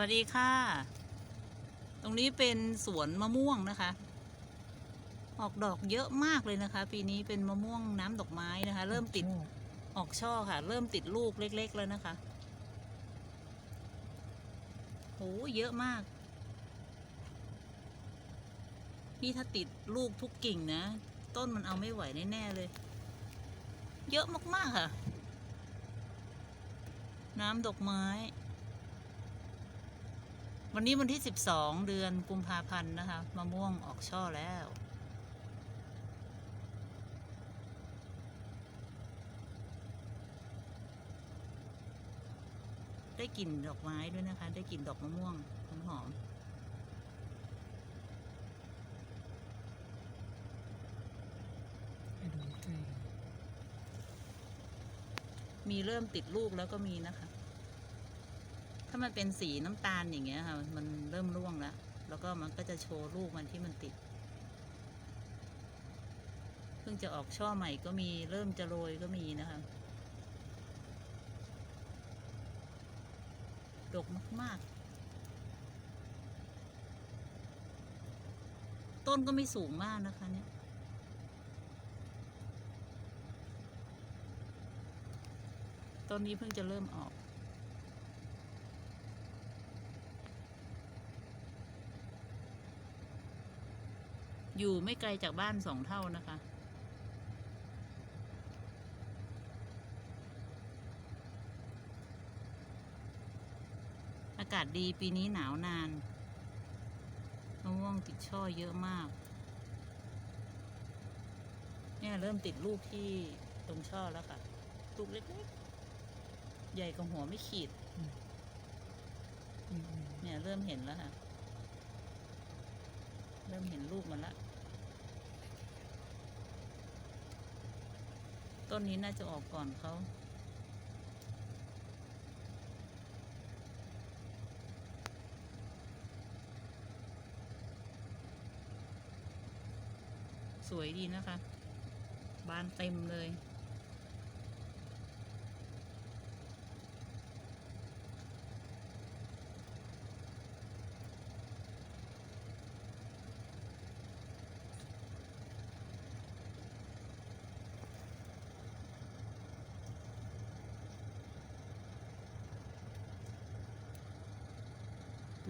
วัสดีค่ะ ตรงนี้เป็นสวนมะม่วงนะคะ ออกดอกเยอะมากเลยนะคะ ปีนี้เป็นมะม่วงน้ำดอกไม้นะคะ เริ่มติดออกช่อค่ะ เริ่มติดลูกเล็ก ๆ แล้วนะคะโหเยอะมาก นี่ถ้าติดลูกทุกกิ่งนะ ต้นมันเอาไม่ไหวแน่ๆเลย เยอะมากๆค่ะ น้ำดอกไม้ วันนี้วันที่ 12 เดือนกุมภาพันธ์นะคะมะม่วงออกช่อแล้ว ได้กลิ่นดอกไม้ด้วยนะคะ ได้กลิ่นดอกมะม่วงหอมให้ดูใกล้ๆมีเริ่มติดลูกแล้วก็มีนะคะ ถ้ามันเป็นสีน้ำตาลอย่างเงี้ยค่ะ มันเริ่มร่วงแล้ว แล้วก็มันก็จะโชว์ลูกมันที่มันติด เพิ่งจะออกช่อใหม่ก็มีเริ่มจะโรยก็มีนะคะ ดกมากๆ ต้นก็ไม่สูงมากนะคะเนี่ยต้นนี้เพิ่งจะเริ่มออก อยู่ไม่ไกลจากบ้านสองเท่านะคะ อากาศดีปีนี้หนาวนานมะม่วงติดช่อเยอะมาก เนี่ยเริ่มติดลูกที่ตรงช่อแล้วค่ะ ลูกเล็กๆ ใหญ่กว่าหัวไม่ขีดอืมอืมเนี่ยเริ่มเห็นแล้วค่ะเริ่มเห็นลูกมันละ ต้นนี้น่าจะออกก่อนเขาสวยดีนะคะ บานเต็มเลย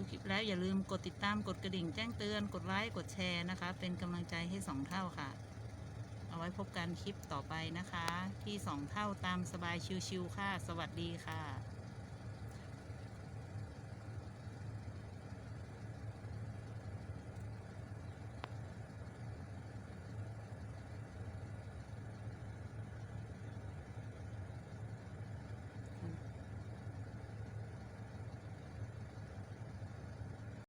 คลิปแล้วอย่าลืมกดติดตามกดกระดิ่งแจ้งเตือน กดไลค์กดแชร์นะคะ เป็นกำลังใจให้สองเท่าค่ะ เอาไว้พบกันคลิปต่อไปนะคะ ที่สองเท่าตามสบายชิวๆค่ะ สวัสดีค่ะ